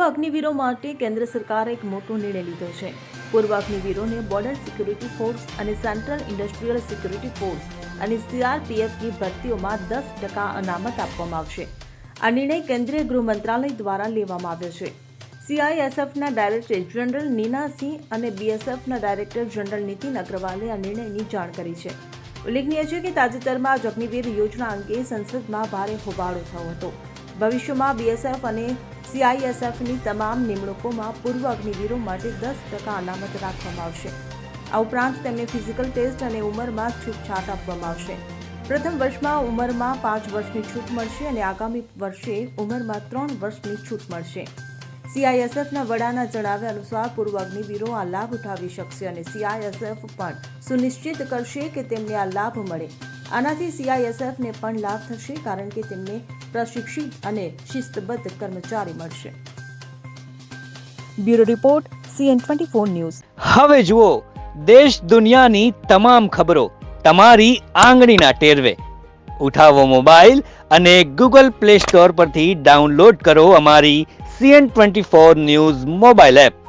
પૂર્વ અગ્નિવીરો માટે કેન્દ્ર સરકારે એક મોટો નિર્ણય લીધો છે. પૂર્વ અગ્નિવીરોને બોર્ડર સિક્યુરિટી ફોર્સ અને સેન્ટ્રલ ઇન્ડસ્ટ્રીયલ સિક્યુરિટી ફોર્સ અને સીઆરપીએફની ભરતીઓમાં દસ ટકા અનામત આપવામાં આવશે. આ નિર્ણય કેન્દ્રીય ગૃહ મંત્રાલય દ્વારા લેવામાં આવ્યો છે. સીઆઈએસએફના ડાયરેક્ટર જનરલ નીના સિંહ અને બીએસએફના ડાયરેક્ટર જનરલ નીતિન અગ્રવાલે આ નિર્ણયની જાણ કરી છે. ઉલ્લેખનીય છે કે તાજેતરમાં જ અગ્નિવીર યોજના અંગે સંસદમાં ભારે હોબાળો થયો હતો. ભવિષ્યમાં બીએસએફ અને સીઆઈએસએફની તમામ નિમણૂકોમાં પૂર્વ અગ્નિવીરો માટે દસ ટકા અનામત રાખવામાં આવશે. આ ઉપરાંત તેમને ફિઝિકલ ટેસ્ટ અને ઉંમરમાં છૂટછાટ આપવામાં આવશે. પ્રથમ વર્ષમાં ઉંમરમાં પાંચ વર્ષની છૂટ મળશે અને આગામી વર્ષે ઉંમરમાં ત્રણ વર્ષની છૂટ મળશે. સીઆઈએસએફના વડાના જણાવ્યા અનુસાર પૂર્વ અગ્નિવીરો આ લાભ ઉઠાવી શકશે અને સીઆઈએસએફ પણ સુનિશ્ચિત કરશે કે તેમને આ લાભ મળે. આનાથી સીઆઈએસએફને પણ લાભ થશે કારણ કે તેમને પ્રશિક્ષિત અને શિસ્તબદ્ધ કર્મચારી મળશે. Bureau report CN twenty four news. હવે જુઓ, દેશ દુનિયાની તમામ ખબરો તમારી આંગળીના ટેરવે. ઉઠાવો મોબાઈલ અને ગૂગલ પ્લે સ્ટોર પરથી ડાઉનલોડ કરો અમારી CN twenty four news mobile app.